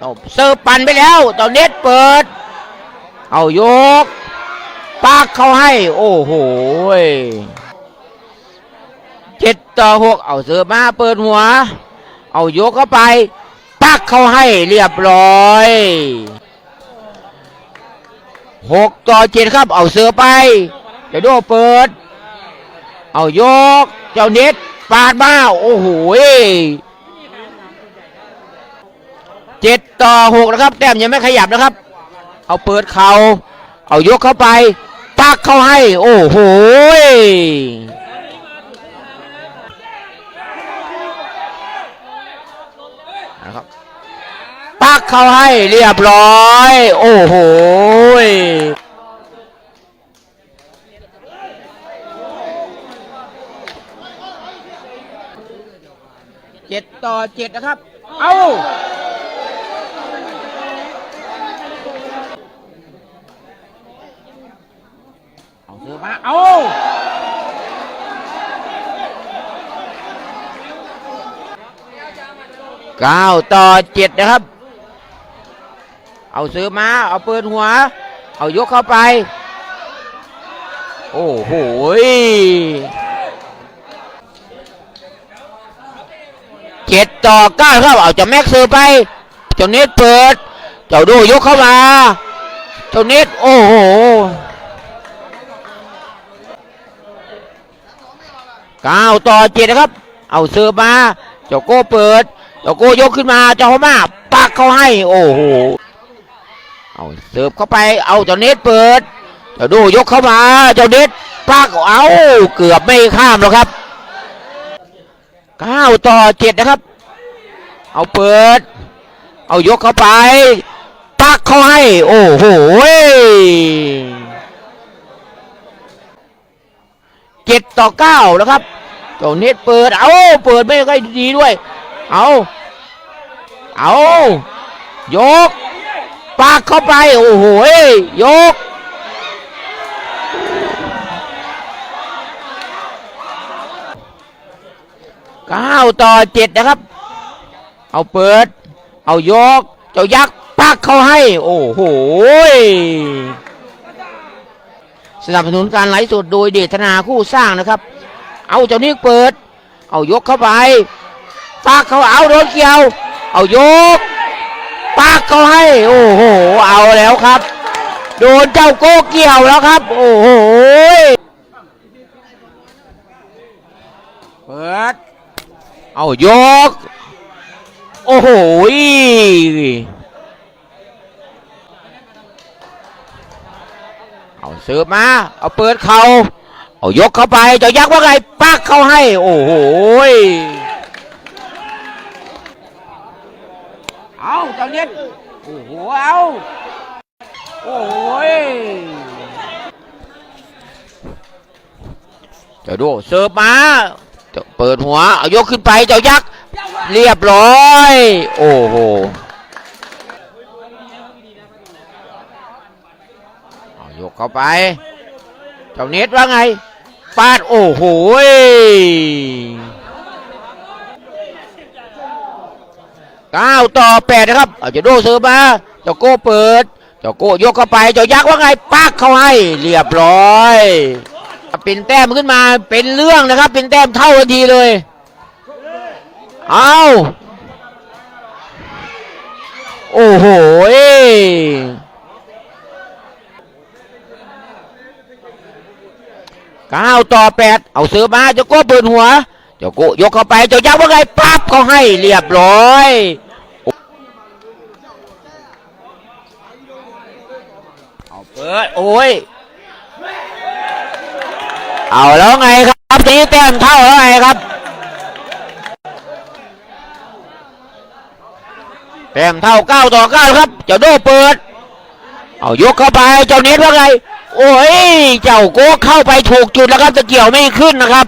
เอาเสิร์ฟปั่นไปแล้วตอนเน็ตเปิด เอายกปากเขาให้ โอ้โหเจ็ดต่อหกเอาเสิร์ฟมาเปิดหัว เอายกเข้าไป ปักเขาให้เรียบร้อยหกต่อเจ็ดครับ เอาเสือไปเดี๋ยวโดเปิด เอายก เจ้าเน็ตปาดมาโอ้โห เจ็ดต่อหกนะครับ แต้มยังไม่ขยับนะครับ เอาเปิดเขาเอายกเข้าไปปักเขาให้ โอ้โหนะครับปักเขาให้เรียบร้อย โอ้โหเจ็ดต่อเจ็ดนะครับ เอา เอาเสือมา เอา เก้าต่อเจ็ดนะครับ เอาซื้อมา เอาเปิดหัว เอายกเข้าไป โอ้โหเจ็ดต่อเก้าครับ เอาเจ้าแม็กซื้อไปเจ้าเน็ตเปิด เจ้าดูยกเข้ามา เจ้าเน็ตโอ้โห เก้าต่อเจ็ดนะครับ เอาเสือมาเจ้าโก้เปิดเจ้าโก้ยกขึ้นมาเจ้าเขามาปักเขาให้โอ้โหเอาเสิร์ฟเข้าไปเอาเจ้าเน็ตเปิดเจ้าดูยกเข้ามาเจ้าเน็ตปักเอาเกือบไม่ข้ามหรอกครับเก้าต่อเจ็ดนะครับ เอาเปิด เอายกเข้าไปปักเขาให้ โอ้โห เจ็ดต่อเก้านะครับเจ้าเน็ตเปิด เอาเปิดไม่ค่อยดีด้วย เอาเอายก ปากเข้าไป โอ้โหยก เก้าต่อเจ็ดนะครับ เอาเปิด เอายก เจ้ายักษ์ปักเข้าให้ โอ้โห สนับสนุนการไหลสดโดยเดชนาคู่สร้างนะครับ เอาเจ้านี้เปิด เอายกเข้าไปปักเขาเอาโดนเกี่ยว เอายกปากเขาให้ โอ้โห เอาแล้วครับ โดนเจ้าโก้เกี่ยวแล้วครับ โอ้โหเปิด เอายก โอ้โห เอาเสิร์ฟมา เอาเปิดเขาเอายกเข้าไปเจ้ายักษ์ว่าไงปักเขาให้ โอ้โหเอาเจ้าเน็ตโอ้โหเอาโอ้ยเจ้าดูเสิร์ฟมาเจ้าเปิดหัว เอายกขึ้นไปเจ้ายักษ์เรียบร้อย โอ้โห เข้าไป เจ้าเน็ตว่าไง ปาดโอ้โหเก้าต่อแปดนะครับ เอาจ้าโดเสือมาเจ้าโก้เปิด เจ้าโก้ยกเข้าไป เจ้ายักษ์ว่าไง ปักเข้าให้ เรียบร้อยเป็นแต้มขึ้นมาเป็นเรื่องนะครับ เป็นแต้มเท่าทันทีเลย เอาโอ้โหเก้าต่อแปดเอาเสือมาเจ้าโก้ปิดหัว เจ้าโก้ยกเข้าไปเจ้ายักษ์ว่าไงปั๊บเขาให้เรียบร้อยเอาเปิดโอ้ยเอาแล้วไงครับตีแต้มเท่าแล้วไงครับแต้มเท่าเก้าต่อเก้าครับ เจ้าโดเปิด เอายกเข้าไปเจ้าเน็ตว่าไง โอ้ย เจ้าโก้เข้าไปถูกจุดแล้วครับจะเกี่ยวไม่ขึ้นนะครับ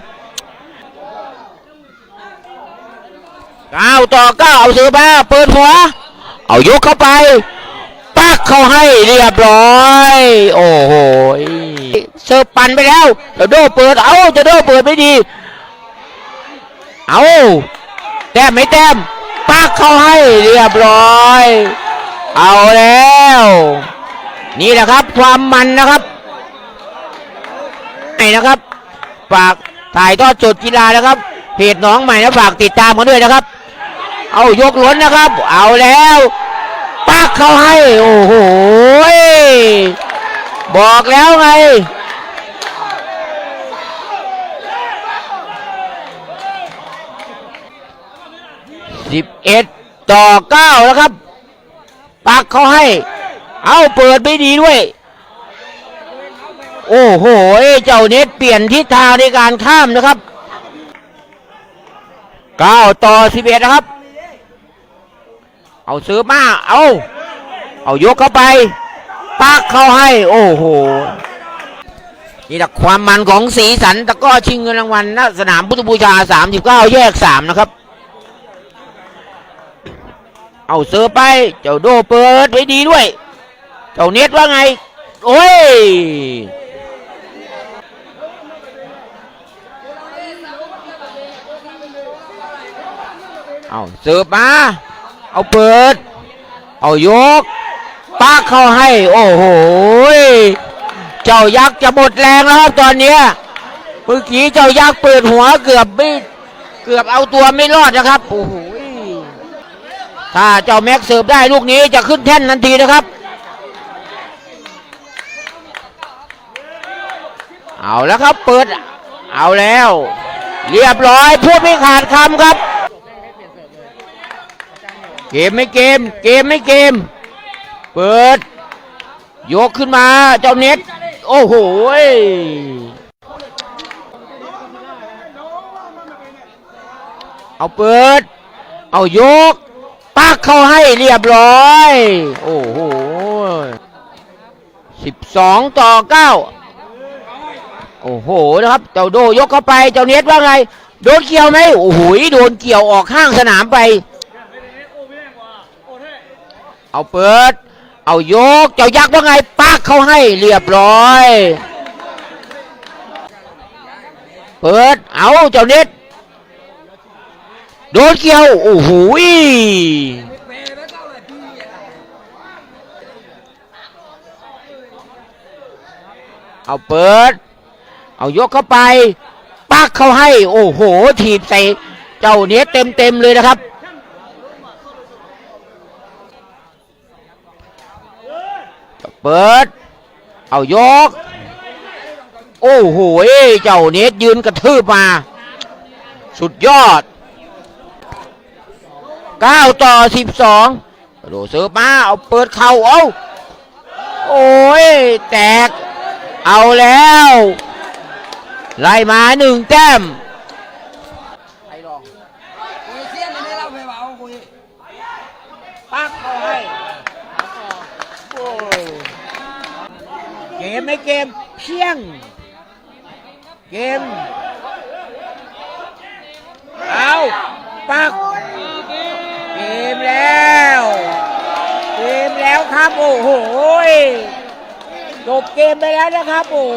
เก้าต่อเก้าเอาซื้อมาเปิดหัว เอายกเข้าไป ปักเข้าให้เรียบร้อย โอ้โหเสิร์ฟปั่นไปแล้วจะโดเปิด เอาจะโดเปิดไม่ดี เอาแต้มไม่แต้มปักเข้าให้เรียบร้อย เอาแล้ว นี่แหละครับ ความมันนะครับไอ้นะครับ ฝากถ่ายทอดสดกีฬานะครับเพจน้องใหม่นะฝากติดตามกันด้วยนะครับ เอายกล้นนะครับ เอาแล้วปักเขาให้ โอ้โหบอกแล้วไงสิบเอ็ดต่อเก้าแล้วครับ ปักเขาให้ เอาเปิดไม่ดีด้วย โอ้โห เจ้าเน็ตเปลี่ยนทิศทางในการข้ามนะครับเก้าต่อสิบเอ็ดนะครับ เอาซื้อมา เอาเอายกเข้าไป ปักเข้าให้ โอ้โห นี่แหละความมันของสีสันตะก้อชิงเงินรางวัลณสนามพุทธบูชา39แยก3นะครับ เอาเสือไป เจ้าโดเปิดไว้ดีด้วย เจ้าเน็ตว่าไง โอ้ย เอาเสือมา เอาเปิด เอายกปากเข้าให้ โอ้โห เจ้ายักษ์จะหมดแรงแล้วครับตอนนี้เมื่อกี้เจ้ายักษ์เปิดหัวเกือบไม่เกือบเอาตัวไม่รอดนะครับ โอ้โหถ้าเจ้าแม็กเสิร์ฟได้ลูกนี้จะขึ้นแท่นทันทีนะครับ เอาแล้วครับเปิด เอาแล้ว เรียบร้อยพูดไม่ขาดคำครับ เกมไม่เกม เกมไม่เกม เปิด ยกขึ้นมาเจ้าเน็ต โอ้โหเอาเปิด เอายก ปักเข้าให้เรียบร้อย โอ้โหสิบสองต่อเก้า โอ้โหนะครับ เจ้าโดยกเข้าไป เจ้าเน็ตว่าไง โดนเกี่ยวไหมโอ้โหโดนเกี่ยวออกข้างสนามไป เอาเปิด เอายก เจ้ายักษ์ว่าไงปักเขาให้เรียบร้อย เปิด เอาเจ้าเน็ตโดนเกี่ยว โอ้โหยเอาเปิด เอายกเข้าไป ปักเขาให้ โอ้โห ถีบใส่เจ้าเน็ตเต็มเต็มเลยนะครับ เปิด เอายก โอ้โห เจ้าเนตยืนกระทืบมา สุดยอด 9 ต่อ 12โดดเสือมา เอาเปิดเข่าเอาโอ้ย แตก เอาแล้ว ไล่มาหนึ่งแต้ม Ôi, xiên này đâu phải bảo ôi. ปักเขาให้โอ้เกมไม่เกมเพียง เกม เอาปัก เกมแล้ว เกมแล้วครับ โอ้โหจบเกมไปแล้วนะครับโอ้